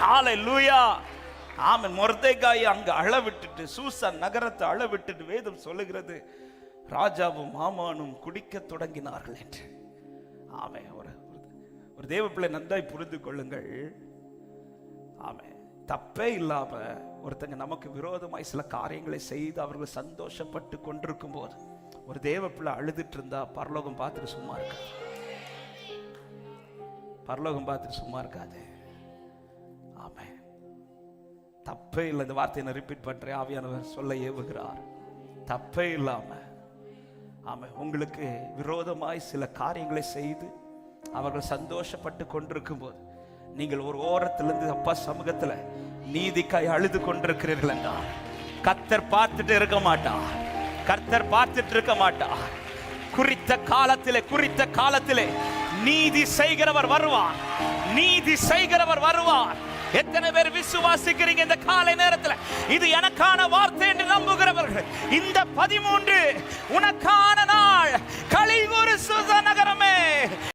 ஹalleluya. லூயா ஆமன். அங்க அங்கே அளவிட்டுட்டு சூசான் நகரத்தை அளவிட்டுட்டு வேதம் சொல்லுகிறது ராஜாவும் மாமானும் குடிக்க தொடங்கினார்கள் என்று. ஆமே ஒரு ஒரு- ஒரு தேவ பிள்ளை நன்றாய் புரிந்து கொள்ளுங்கள். ஆமே தப்பே இல்லாம ஒருத்தங்க நமக்கு விரோதமாய் சில காரியங்களை செய்து அவர்கள் சந்தோஷப்பட்டு கொண்டிருக்கும் போது ஒரு தேவ பிள்ளை அழுதுட்டு இருந்தா பரலோகம் பார்த்துட்டு சும்மா இருக்காது. பரலோகம் பார்த்துட்டு சும்மா இருக்காது. ஆமே தப்பே இல்லை இந்த வார்த்தையை நான் ரிப்பீட் பண்றேன். ஆவியானவர் சொல்ல ஏவுகிறார். தப்பே இல்லாம. ஆமே உங்களுக்கு விரோதமாய் சில காரியங்களை செய்து அவர்கள் சந்தோஷப்பட்டு கொண்டிருக்கும் போது நீங்கள் ஒரு ஓரத்திலிருந்து அப்பா சமூகத்துல நீதிக்காய் அழுது கொண்டிருக்கிறீர்கள் என்றால் கர்த்தர் பார்த்துட்டு இருக்க மாட்டார். கர்த்தர் பார்த்துட்டு இருக்க மாட்டார். குறித்த காலத்திலே குறித்த காலத்திலே நீதி செய்கிறவர் வருவார். நீதி செய்கிறவர் வருவார். எத்தனை பேர் விசுவாசிக்கிறீங்க இந்த காலை நேரத்தில்? இது எனக்கான வார்த்தை என்று நம்புகிறவர்கள். இந்த பதிமூன்று உனக்கான